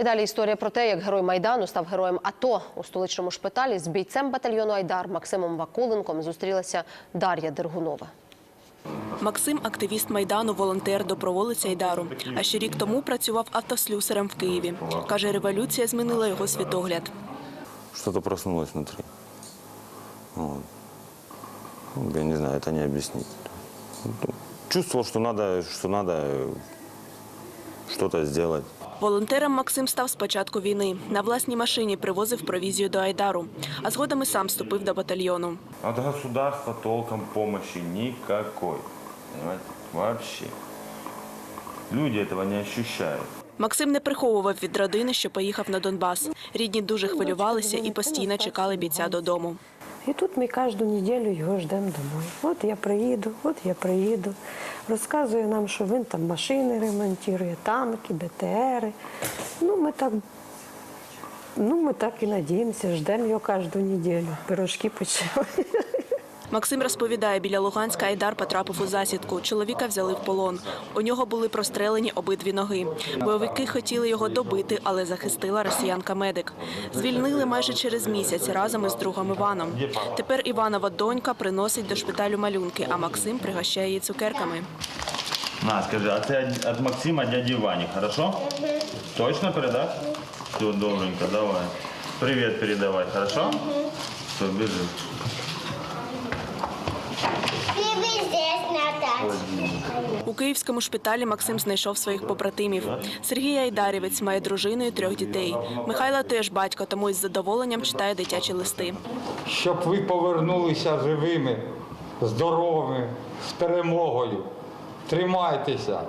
І далі історія про те, як герой майдану став героєм АТО у столичному шпиталі з бійцем батальйону Айдар Максимом Вакуленком зустрілася Дар'я Дергунова. Максим активіст майдану, волонтер доброволець Айдару. А ще рік тому працював автослюсарем в Києві. Каже, революція змінила його світогляд. Что-то проснулось внутри. Вот. Ну, Я не знаю, это не объяснить. Ну, Чувствовал, что надо, что надо э, что-то сделать. Волонтером Максим став з початку війни. На власній машині привозив провізію до Айдару, а згодом і сам вступив до батальйону. От государства толком помощи никакой. Понимаете? Вообще. Люди этого не ощущают. Максим не приховував від родини, що поїхав на Донбас. Рідні дуже хвилювалися і постійно чекали бійця додому. І тут ми кожну неділю його ждемо домой. От я приїду, от я приїду. Розказує нам, що він там машини ремонтує, танки, БТРи. Ну, ми так, ну, ми так і надіємося, ждемо його кожну неділю. Пирожки почали. Максим розповідає, біля Луганська Айдар потрапив у засідку. Чоловіка взяли в полон. У нього були прострелені обидві ноги. Бойовики хотіли його добити, але захистила росіянка-медик. Звільнили майже через місяць разом із другом Іваном. Тепер Іванова донька приносить до шпиталю малюнки, а Максим пригощає її цукерками. На, скажи, а ты от Максима дяди Вани, хорошо? Точно передашь? Все, добренько, давай. Привет передавай, хорошо? Все, бежи. У київському шпиталі Максим знайшов своїх побратимів. Сергій Айдарівець має дружину і трьох дітей. Михайла теж батько, тому із задоволенням читає дитячі листи. щоб ви повернулися живими, здоровими, з перемогою. Тримайтеся,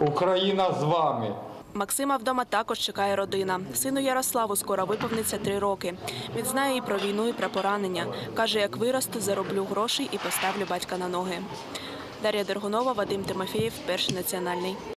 Україна з вами. Максима вдома також чекає родина. Сину Ярославу скоро виповниться три роки. Він знає і про війну, і про поранення. Каже, як виросту, зароблю грошей і поставлю батька на ноги. Дар'я Дергунова, Вадим Тимофєєв, перший національний.